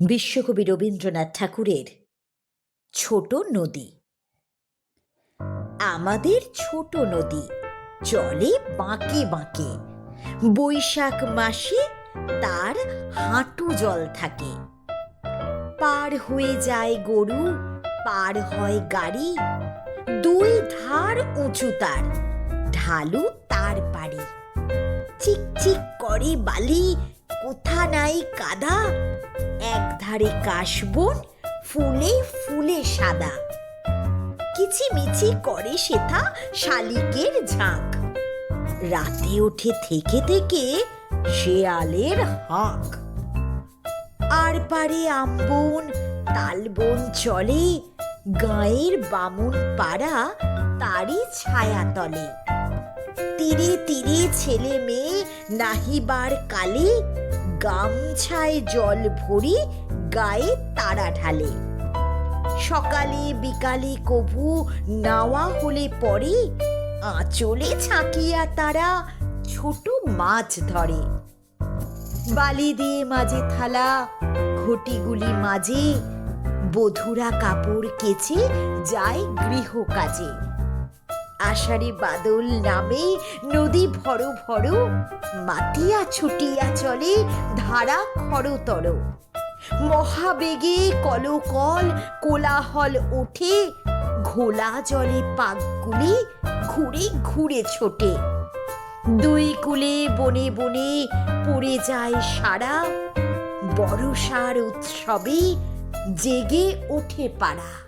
বিশ্বকবি রবীন্দ্রনাথ ঠাকুরের ছোট নদী। আমাদের ছোট নদী চলে বাঁকে বাঁকে। বৈশাখ মাসে তার হাঁটু জল থাকে। পার হয়ে যায় গরু, পার হয় গাড়ি। দুই ধার উঁচু তার, ঢালু তার পাড়ি চিক চিক করে বালি, কোথা নাই কাদা। ধারে কাশবন ফুলে ফুলে সাদা। কিচিমিচি করে সেথা শালিকের ঝাঁক। রাতে ওঠে থেকে থেকে শেয়ালের হাঁক। আর পারে আমবন তালবন চলে, গাঁয়ের বামুন পাড়া তারই ছায়া তলে। তীরে তীরে ছেলে মেয়ে নাহিবার কালে গামছায় জল ভরি গায়ে তারা ঢালে। সকালে বিকালে কভু নাওয়া হলে পরে আঁচলে ছাকিয়া তারা ছোট মাছ ধরে। বালি দিয়ে মাঝে থালা, ঘটিগুলি মাঝে, বধুরা কাপড় কেচে যায় গৃহ কাজে। আষাঢ়ে বাদল নামে নদী ভর ভর, মাতিয়া ছুটিয়া চলে ধারা খরতর। মহাবেগে কলকল কোলাহল ওঠে, ঘোলা জলে পাকগুলি ঘুরে ঘুরে ছোটে। দুই কুলে বনে বনে পড়ে যায় সারা বড়সার উৎসবে জেগে ওঠে পাড়া।